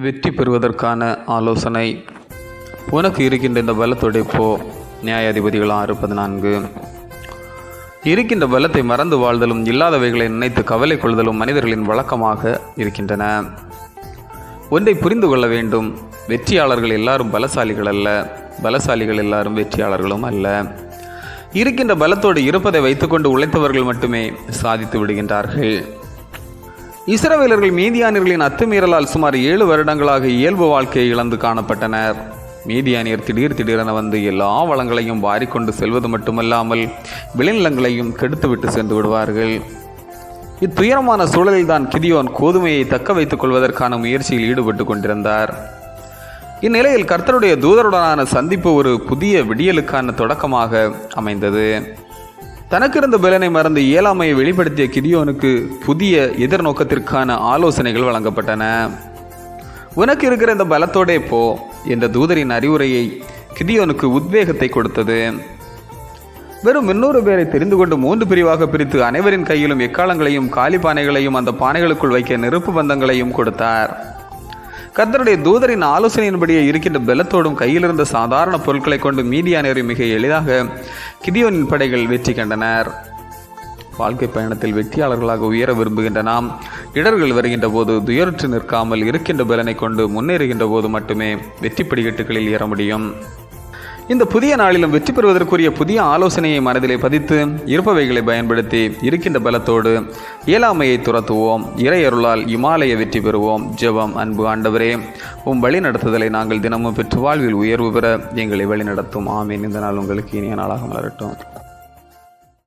வெற்றி பெறுவதற்கான ஆலோசனை. உனக்கு இருக்கின்ற இந்த பலத்துடைப்போ போ. நியாயாதிபதிகள் ஆறு பதினான்கு. இருக்கின்ற பலத்தை மறந்து வாழ்தலும் இல்லாதவைகளை நினைத்து கவலை கொள்தலும் மனிதர்களின் வழக்கமாக இருக்கின்றன. ஒன்றை புரிந்து கொள்ள வேண்டும். வெற்றியாளர்கள் எல்லாரும் பலசாலிகள் அல்ல. பலசாலிகள் எல்லாரும் வெற்றியாளர்களும் அல்ல. இருக்கின்ற பலத்தோடு இருப்பதை வைத்துக்கொண்டு உழைத்தவர்கள் மட்டுமே சாதித்து விடுகின்றார்கள். இஸ்ரவேலர்கள் மீதியானியர்களின் அத்துமீறலால் சுமார் ஏழு வருடங்களாக இயல்பு வாழ்க்கையை இழந்து காணப்பட்டனர். மீதியானியர் திடீர் திடீரென வந்து எல்லா வளங்களையும் வாரிக்கொண்டு செல்வது மட்டுமல்லாமல் விளைநிலங்களையும் கெடுத்துவிட்டு சென்று விடுவார்கள். இத்துயரமான சூழலில்தான் கிதியோன் கோதுமையை தக்க வைத்துக் கொள்வதற்கான முயற்சியில் ஈடுபட்டு கொண்டிருந்தார். இந்நிலையில் கர்த்தருடைய தூதருடனான சந்திப்பு ஒரு புதிய விடியலுக்கான தொடக்கமாக அமைந்தது. தனக்கிருந்த பலனை மறந்து இயலாமையை வெளிப்படுத்திய கிதியோனுக்கு புதிய எதிர்நோக்கத்திற்கான ஆலோசனைகள் வழங்கப்பட்டன. உனக்கு இருக்கிற இந்த பலத்தோடே போ என்ற தூதரின் அறிவுரையை கிதியோனுக்கு உத்வேகத்தை கொடுத்தது. வெறும் இன்னொரு பேரை தெரிந்து கொண்டு மூன்று பிரிவாக பிரித்து அனைவரின் கையிலும் எக்காலங்களையும் காலி பானைகளையும் அந்த பானைகளுக்குள் வைக்க நெருப்பு பந்தங்களையும் கொடுத்தார். கர்த்தருடைய தூதரின் ஆலோசனையின்படியே இருக்கின்ற பலத்தோடும் கையிலிருந்த சாதாரண பொருட்களை கொண்டு மீதியானவரை மிக எளிதாக கிதியோனின் படைகள் வெற்றி கண்டனர். வாழ்க்கை பயணத்தில் வெற்றியாளர்களாக உயர விரும்புகின்ற நாம் இடர்கள் வருகின்ற போது துயரற்று நிற்காமல் இருக்கின்ற பலனை கொண்டு முன்னேறுகின்ற போது மட்டுமே வெற்றி படிக்கட்டுகளில் ஏற முடியும். இந்த புதிய நாளிலும் வெற்றி பெறுவதற்குரிய புதிய ஆலோசனையை மனதிலே பதித்து இருப்பவைகளை பயன்படுத்தி இருக்கின்ற பலத்தோடு இயலாமையை துரத்துவோம். இறையருளால் இமாலய வெற்றி பெறுவோம். ஜெபம் அன்பு ஆண்டவரே உம் வழி நடத்துதலை நாங்கள் தினமும் பெற்று வாழ்வில் உயர்வு பெற எங்களை வழிநடத்தும் ஆமீன். இந்த நாள் உங்களுக்கு இனிய நாளாக மலரட்டும்.